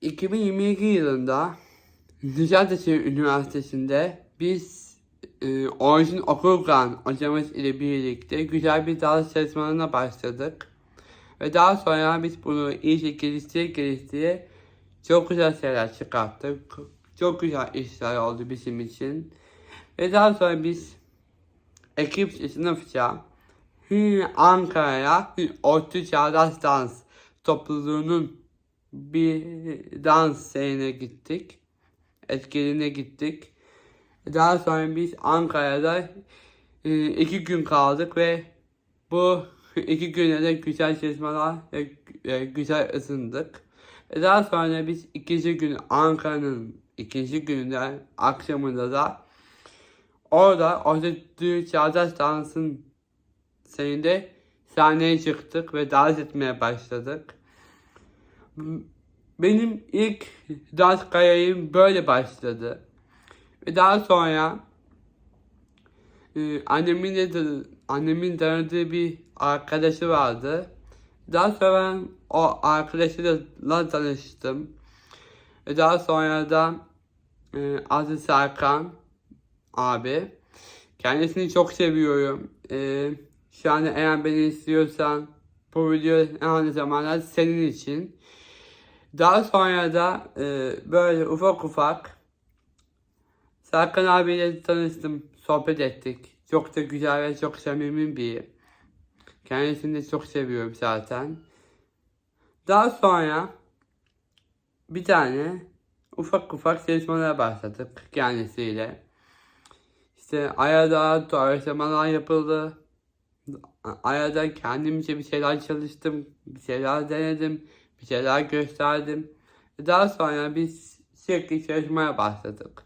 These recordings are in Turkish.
2022 yılında Nişantaşı Üniversitesi'nde biz e, Orjin Okurgan hocamız ile birlikte güzel bir dans çalışmalarına başladık. Ve daha sonra biz bunu iyice geliştire geliştire çok güzel şeyler çıkarttık. Çok güzel işler oldu bizim için. Ve daha sonra biz ekip sınıfça Ankara'ya Orta Çağdaş Dans topluluğunun bir dans şeyine gittik. Etkinliğine gittik. Daha sonra biz Ankara'da e, iki gün kaldık ve bu iki güne de güzel çalışmalar ve e, güzel ısındık. E, Daha sonra biz ikinci gün Ankara'nın ikinci gününde akşamında da orada Orta Çağdaş Dans'ın şeyinde sahneye çıktık ve dans etmeye başladık. Benim ilk dans kariyerim böyle başladı. Ve daha sonra e, annemin de annemin tanıdığı bir arkadaşı vardı. Daha sonra o arkadaşıyla tanıştım. Ve daha sonra da e, Aziz Serkan abi. Kendisini çok seviyorum. E, şu anda eğer beni istiyorsan bu video aynı zamanda senin için. Daha sonra da e, böyle ufak ufak Serkan abiyle tanıştım, sohbet ettik. Çok da güzel ve çok samimi bir. Kendisini de çok seviyorum zaten. Daha sonra bir tane ufak ufak çalışmalara başladık kendisiyle. İşte ayada doğaçlamalar yapıldı. Ayada kendimce bir şeyler çalıştım, bir şeyler denedim, bir şeyler gösterdim. Daha sonra biz sürekli çalışmaya başladık.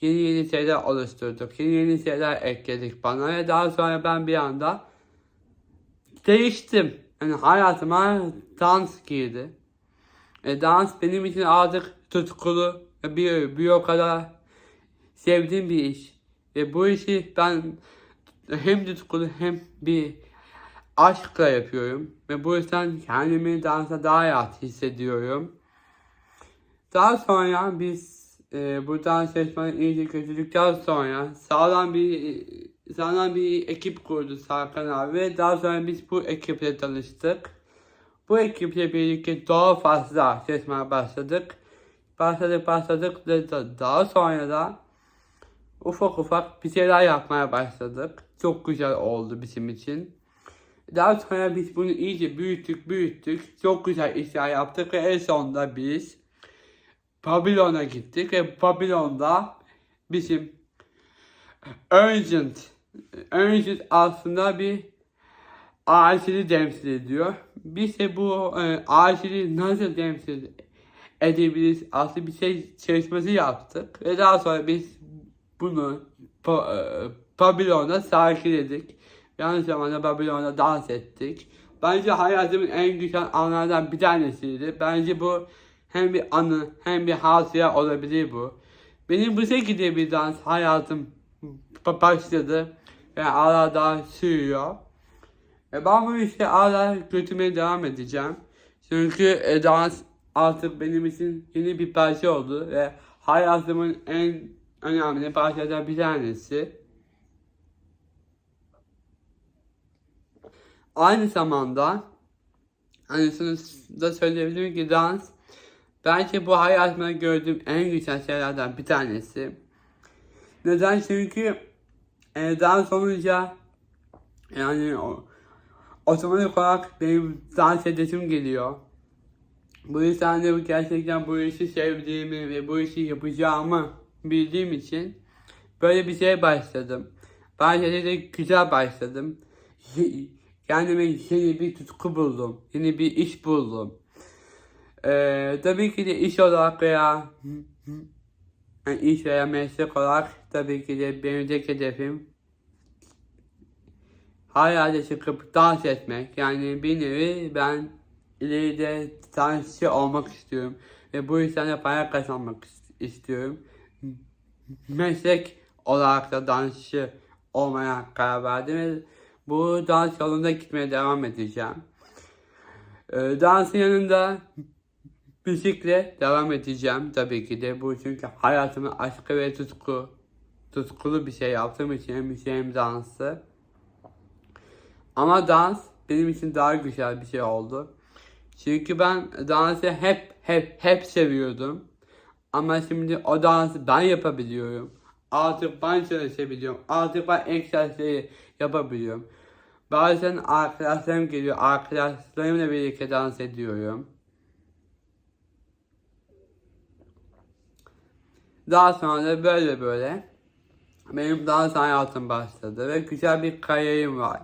Yeni yeni şeyler oluşturduk, yeni yeni şeyler ekledik bana ve daha sonra ben bir anda değiştim. Yani hayatıma dans girdi. E, dans benim için artık tutkulu bir, bir o kadar sevdiğim bir iş. Ve bu işi ben hem tutkulu hem bir aşkla yapıyorum. Ve bu yüzden kendimi dansa daha rahat hissediyorum. Daha sonra biz e, buradan seçmeyi iyice kötülükten sonra sağlam bir sağlam bir ekip kurdu Serkan abi ve daha sonra biz bu ekiple tanıştık. Bu ekiple birlikte daha fazla seçmeye başladık. Başladık başladık ve da- daha sonra da ufak ufak bir şeyler yapmaya başladık. Çok güzel oldu bizim için. Daha sonra biz bunu iyice büyüttük büyüttük. Çok güzel işler yaptık ve en sonunda biz Babylon'a gittik ve Babylon'da bizim Urgent Urgent aslında bir acili temsil ediyor. Biz de bu e, acili nasıl temsil edebiliriz aslında bir şey çalışması yaptık. Ve daha sonra biz bunu pa, e, Babylon'da sergiledik. Aynı zamanda Babylon'da dans ettik. Bence hayatımın en güzel anlardan bir tanesiydi. Bence bu hem bir anı hem bir hatıra olabilir bu. Benim bu şekilde bir dans hayatım ba- başladı ve hala daha sürüyor. E ben bu işte hala götürmeye devam edeceğim. Çünkü e, dans artık benim için yeni bir parça oldu ve hayatımın en önemli parçalardan bir tanesi. Aynı zamanda hani şunu da söyleyebilirim ki dans Belki bu hayatımda gördüğüm en güzel şeylerden bir tanesi. Neden? Çünkü e, dans olunca yani o, otomatik olarak benim dans edesim geliyor. Bu yüzden de gerçekten bu işi sevdiğimi ve bu işi yapacağımı bildiğim için böyle bir şeye başladım. Bence de güzel başladım. Kendime yeni bir tutku buldum. Yeni bir iş buldum. Ee, tabii ki de iş olarak veya yani iş veya meslek olarak tabii ki de benim tek hedefim hayata çıkıp dans etmek. Yani bir nevi ben ileride dansçı olmak istiyorum. Ve bu yüzden de para kazanmak is- istiyorum. Meslek olarak da dansçı olmaya karar verdim ve bu dans yolunda gitmeye devam edeceğim. Ee, dansın yanında Müzikle devam edeceğim tabii ki de. Bu çünkü hayatımı aşkı ve tutku, tutkulu bir şey yaptığım için hem müziği hem dansı. Ama dans benim için daha güzel bir şey oldu. Çünkü ben dansı hep hep hep seviyordum. Ama şimdi o dansı ben yapabiliyorum. Artık ben çalışabiliyorum. Artık ben egzersizleri yapabiliyorum. Bazen arkadaşlarım geliyor. Arkadaşlarımla birlikte dans ediyorum. Daha sonra da böyle böyle benim dans hayatım başladı ve güzel bir kariyerim var.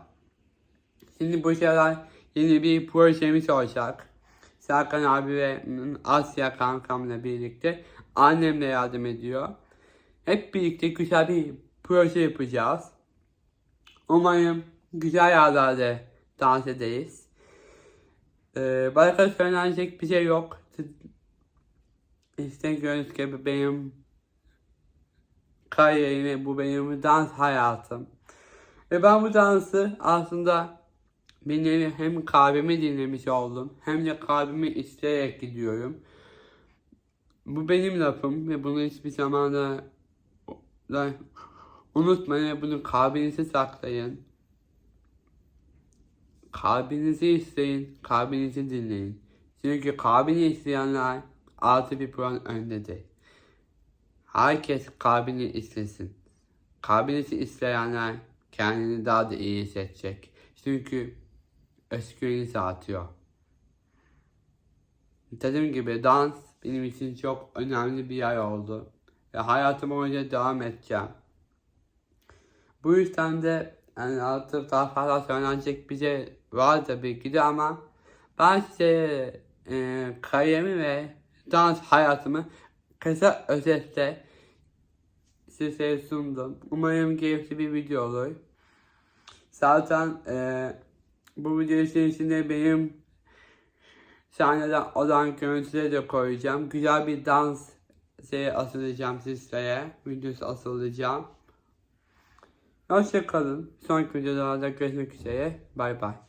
Şimdi bu şeyler yeni bir projemiz olacak. Serkan abi ve Asya kankamla birlikte annem de yardım ediyor. Hep birlikte güzel bir proje yapacağız. Umarım güzel yerlerde dans ederiz. Ee, başka söylenecek bir şey yok. İşte gördüğünüz gibi benim kariyerim, bu benim dans hayatım. Ve ben bu dansı aslında bir nevi hem kalbimi dinlemiş oldum hem de kalbimi isteyerek gidiyorum. Bu benim lafım ve bunu hiçbir zaman da, unutmayın bunu kalbinize saklayın. Kalbinizi isteyin, kalbinizi dinleyin. Çünkü kalbini isteyenler altı bir puan öndedir. Herkes kalbini istesin. Kalbinizi isteyenler kendini daha da iyi hissedecek. Çünkü özgürlüğünüz artıyor. Dediğim gibi dans benim için çok önemli bir yer oldu. Ve hayatım boyunca devam edeceğim. Bu yüzden de yani artık daha fazla söylenecek bir şey var tabii ki de ama ben size e, kariyerimi ve dans hayatımı kısa özetle size sundum. Umarım keyifli bir video olur. Zaten e, bu video içerisinde benim sahneden olan görüntüleri de koyacağım. Güzel bir dans şeye asılacağım sizlere. Videosu asılacağım. Hoşçakalın. Sonraki videolarda görüşmek üzere. Bay bay.